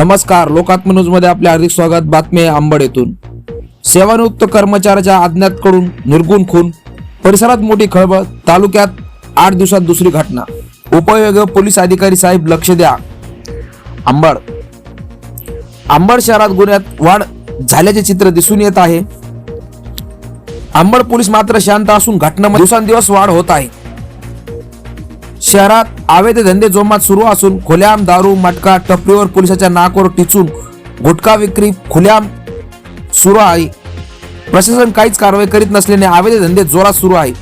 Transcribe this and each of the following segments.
नमस्कार लोकात्मन्यूजमध्ये आपले हार्दिक स्वागत बातमी आहे आंबड येथून सेवानिवृत्त कर्मचाऱ्याच्या अज्ञातकडून निर्गुण खून परिसरात मोठी खळबळ तालुक्यात आठ दिवसात दुसरी घटना. उपयोग पोलीस अधिकारी साहेब लक्ष द्या. आंबड. आंबड शहरात गुन्ह्यात वाढ झाल्याचे चित्र दिसून येत आहे. आंबड पोलीस मात्र शांत असून घटना दिवसांदिवस वाढ होत आहे. शहरात अवैध धंदे जोमात सुरू असून खुल्याम दारू मटका टपरीवर पोलिसाच्या नाकवर टिचून गुटखा विक्री खुल्याम सुरू आहे. प्रशासन काहीच कारवाई करीत नसल्याने अवैध धंदे जोरात सुरू आहे.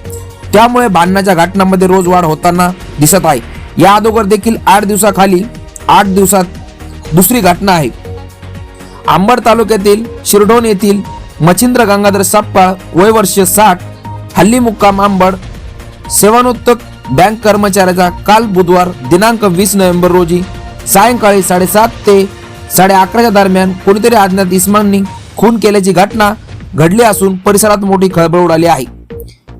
त्यामुळे भांडणाच्या घटनांमध्ये रोज वाढ होताना दिसत आहे. या अगोदर देखील आठ दिवसाखाली आठ दिवसात दुसरी घटना आहे. आंबड तालुक्यातील शिरडोन येथील मच्छिंद्र गंगाधर सप्पा वय वर्ष साठ हल्ली मुक्काम आंबड सेवानोत्तक बँक कर्मचाऱ्याचा काल बुधवार दिनांक वीस नोव्हेंबर रोजी सायंकाळी साडेसात ते साडे अकराच्या दरम्यान कोणीतरी अज्ञात इस्मांनी खून केल्याची घटना घडली असून परिसरात मोठी खळबळ उडाली आहे.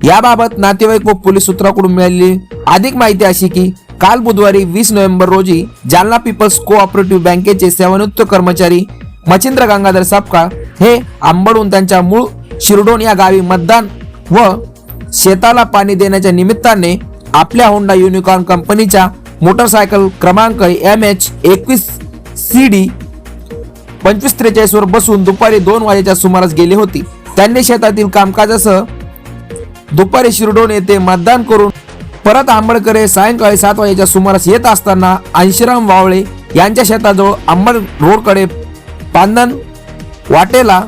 याबाबत नातेवाईक व पोलीस सूत्राकडून मिळालेली अधिक माहिती अशी की काल बुधवारी वीस नोव्हेंबर रोजी जालना पीपल्स कोऑपरेटिव्ह बँकेचे सेवानिवृत्त कर्मचारी मच्छिंद्र गंगाधर सापका हे आंबडून त्यांच्या मूळ शिरडोन या गावी मतदान व शेताला पाणी देण्याच्या निमित्ताने आपल्या होंडा युनिकॉर्न कंपनीच्या मोटरसायकल क्रमांक एम एच एकवीस सी डी पंचवीस त्रेचाळीस वर बसून दुपारी दोन वाजेच्या सुमारास गेली होती. त्यांनी शेतातील कामकाजासह दुपारी शिरडोन येथे मतदान करून परत आंबडकरे सायंकाळी सात वाजेच्या सुमारास येत असताना अंशीराम वावळे यांच्या शेताजवळ अंबड रोडकडे पांदन वाटेला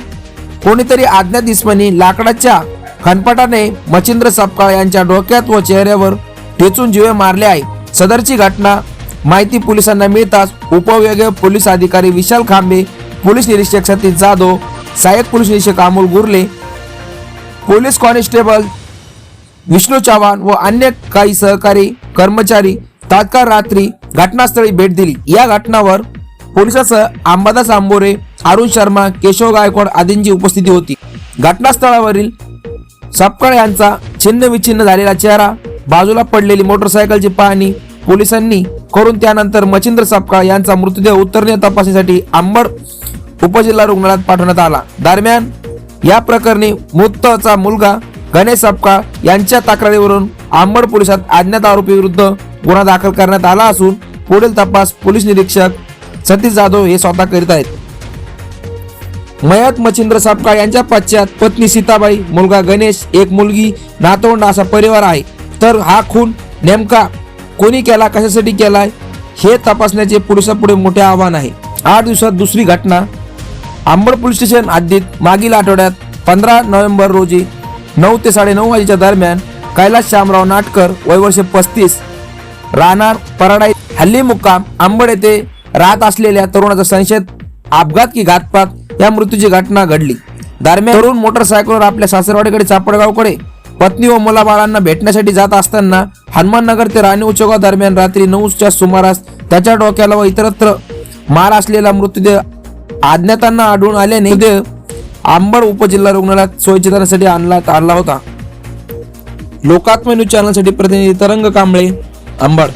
कोणीतरी अज्ञात लाकडाच्या खनपटाने मच्छिंद्र सपकाळ यांच्या डोक्यात व चेहऱ्यावर ठेचून जीवे मारले आहे. सदरची घटना माहिती पोलिसांना मिळताच उपविभागीय पोलीस अधिकारी विशाल खांबे पोलीस निरीक्षक सतीश जाधव सहाय्यक पोलीस निरीक्षक अमोल गुरले पोलीस कॉन्स्टेबल विष्णू चव्हाण व अन्य काही सहकारी कर्मचारी तात्काळ रात्री घटनास्थळी भेट दिली. या घटनावर पोलिसासह अंबादास आंबोरे अरुण शर्मा केशव गायकवाड आदींची उपस्थिती होती. घटनास्थळावरील सपकाळ यांचा छिन्न विच्छिन्न झालेला चेहरा बाजूला पडलेली मोटरसायकलची पाहणी पोलिसांनी करून त्यानंतर मचिंद्र सापकाळ यांचा मृतदेह उत्तरणीय तपासणीसाठी अंबड उपजिल्हा रुग्णालयात पाठवण्यात आला. दरम्यान या प्रकरणी मृतचा मुलगा गणेश सापकाळ यांच्या तक्रारीवरून अंबड पोलिसात अज्ञात आरोपी विरुद्ध गुन्हा दाखल करण्यात आला असून पुढील तपास पोलीस निरीक्षक सतीश जाधव हे स्वतः करीत आहेत. मयत मच्छिंद्र सापकाळ यांच्या पश्चात पत्नी सीताबाई मुलगा गणेश एक मुलगी नातवंड असा परिवार आहे. तर हा खून नेमका कोणी केला कशासाठी केलाय हे तपासण्याचे पोलिसापुढे मोठे आव्हान आहे. आठ दिवसात दुसरी घटना. आंबड पोलीस स्टेशन हद्दीत मागील आठवड्यात पंधरा नोव्हेंबर रोजी नऊ ते साडेनऊ वाजेच्या दरम्यान कैलास श्यामराव नाटकर वय वर्ष पस्तीस राहणार परडाई हल्ली मुक्काम आंबड येथे राहत असलेल्या तरुणाचा संशयित अपघात की घातपात या मृत्यूची घटना घडली. दरम्यान तरुण मोटरसायकलवर आपल्या सासरवाडीकडे चापडगावकडे पत्नी व मुलाबाळांना भेटण्यासाठी जात असताना हनुमाननगर ते राणी चौका दरम्यान रात्री नऊच्या सुमारास त्याच्या डोक्याला व इतरत्र मार असलेला मृतदेह अज्ञातांना आढळून आल्याने मृतदेह अंबड उपजिल्हा रुग्णालयात सोयचितांसाठी आणला आणला होता. लोकात्म न्यूज चॅनलसाठी प्रतिनिधी तरंग कांबळे अंबड.